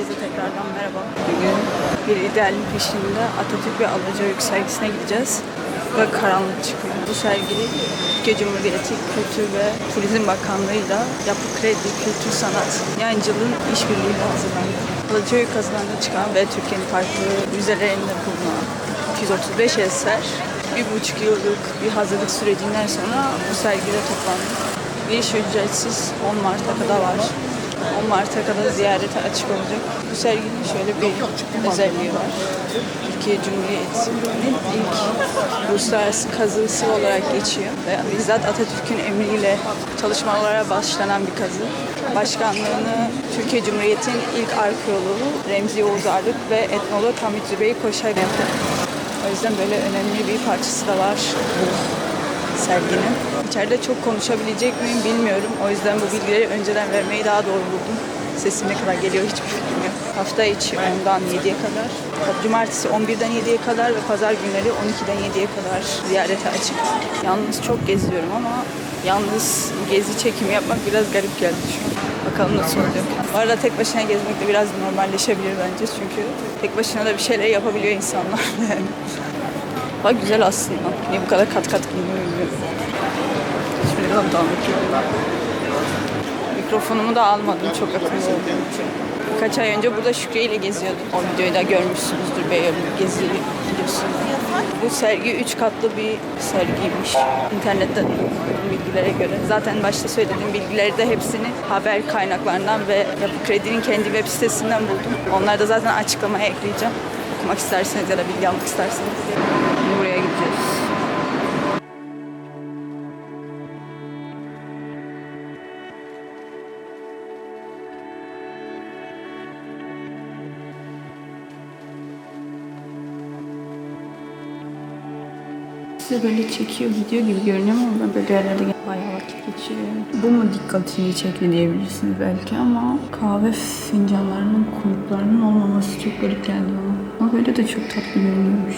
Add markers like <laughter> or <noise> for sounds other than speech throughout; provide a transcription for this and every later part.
Herkese tekrardan merhaba. Bugün bir idealin peşinde Atatürk ve Alacaoğlu sergisine gideceğiz. Ve karanlık çıkıyor. Bu sergi Türkiye Cumhuriyeti Kültür ve Turizm Bakanlığı'yla Yapı Kredi Kültür Sanat Yayıncılığın işbirliğiyle hazırlandı. Alacaoğlu kazanında çıkan ve Türkiye'nin farklı müzelerinde bulunan 235 eser bir buçuk yıllık bir hazırlık sürecinden sonra bu sergide toplandı. Giriş ücretsiz 10 Mart'a kadar var. 10 Mart'a kadar ziyarete açık olacak. Bu serginin şöyle bir özelliği var. Türkiye Cumhuriyeti'nin ilk uluslararası kazısı olarak geçiyor. Ve bizzat Atatürk'ün emriyle çalışmalara başlanan bir kazı. Başkanlığını Türkiye Cumhuriyeti'nin ilk arkeoloğu Remzi Oğuz Arık ve etnolog Hamit Zübeyir Koşar yaptı. O yüzden böyle önemli bir parçası da var bu serginin. İçeride çok konuşabilecek miyim bilmiyorum. O yüzden bu bilgileri önceden vermeyi daha doğru buldum. Sesim ne kadar geliyor hiçbir fikrim yok. Hafta içi 10'dan 7'ye kadar, cumartesi 11'den 7'ye kadar ve pazar günleri 12'den 7'ye kadar ziyarete açık. Yalnız çok geziyorum ama yalnız gezi çekimi yapmak biraz garip geldi şu an. Bakalım nasıl olacak. Bu arada tek başına gezmek de biraz normalleşebilir bence çünkü tek başına da bir şeyler yapabiliyor insanlar <laughs> yani. Bak güzel aslında. Niye bu kadar kat kat giyiniyor bilmiyorum. Mikrofonumu da almadım çok için. Birkaç ay önce burada Şükrü ile geziyordum. O videoyu da görmüşsünüzdür belki gezi videosunu. Bu sergi üç katlı bir sergiymiş. İnternetten okuduğum bilgilere göre. Zaten başta söylediğim bilgileri de hepsini haber kaynaklarından ve Yapı Kredi'nin kendi web sitesinden buldum. Onları da zaten açıklamaya ekleyeceğim. Okumak isterseniz ya da bilgi almak isterseniz. Buraya gideceğiz. Size böyle çekiyor, gidiyor gibi görünüyor ama ben böyle yerlerde bayağı vakit geçiriyorum. Bu mu dikkatini çekti diyebilirsiniz belki ama kahve fincanlarının kulplarının olmaması çok garip geldi bana. Ama böyle de çok tatlı görünüyormuş.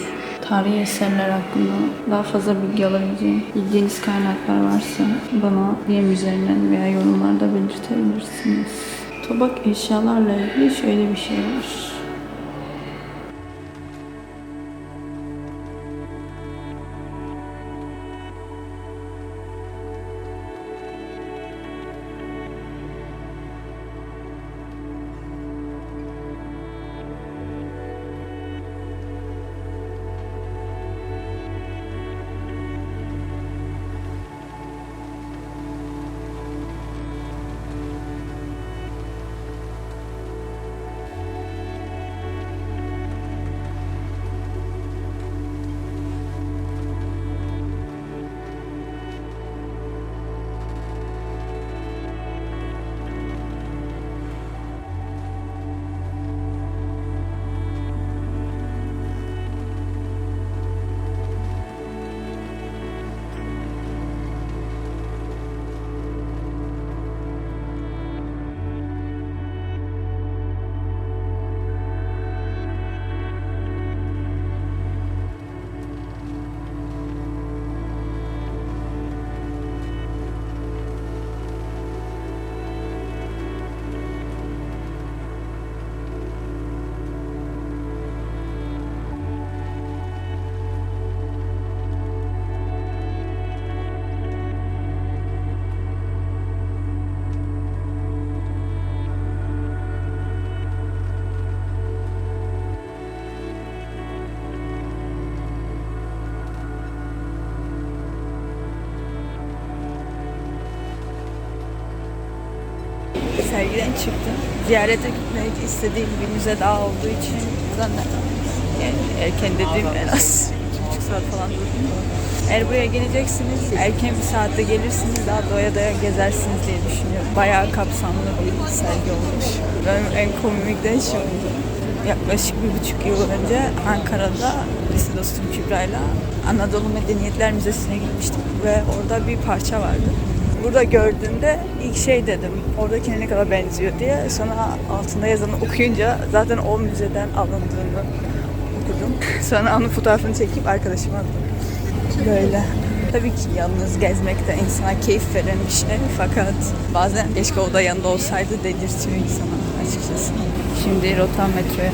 Tarihi eserler hakkında daha fazla bilgi alabileceğim bildiğiniz kaynaklar varsa bana DM üzerinden veya yorumlarda belirtebilirsiniz. Tabak eşyalarla ilgili şöyle bir şey var. Sergiden çıktım. Ziyarete gitmek istediğim bir müze daha olduğu için buradan da yani erken dediğim en az buçuk saat falan durdum. Eğer buraya geleceksiniz, erken bir saatte gelirsiniz, daha doya doya gezersiniz diye düşünüyorum. Bayağı kapsamlı bir sergi olmuş. Benim en komik de şey oldu. Yaklaşık bir buçuk yıl önce Ankara'da lise dostum Kübra'yla Anadolu Medeniyetler Müzesi'ne gitmiştik ve orada bir parça vardı burada gördüğümde ilk şey dedim oradakine ne kadar benziyor diye sonra altında yazanı okuyunca zaten o müzeden alındığını okudum. <laughs> Sonra onun fotoğrafını çekip arkadaşıma attım. Böyle. Tabii ki yalnız gezmek de insana keyif veren bir şey fakat bazen keşke o da yanında olsaydı dedirtiyor insana açıkçası. Şimdi rota metroya.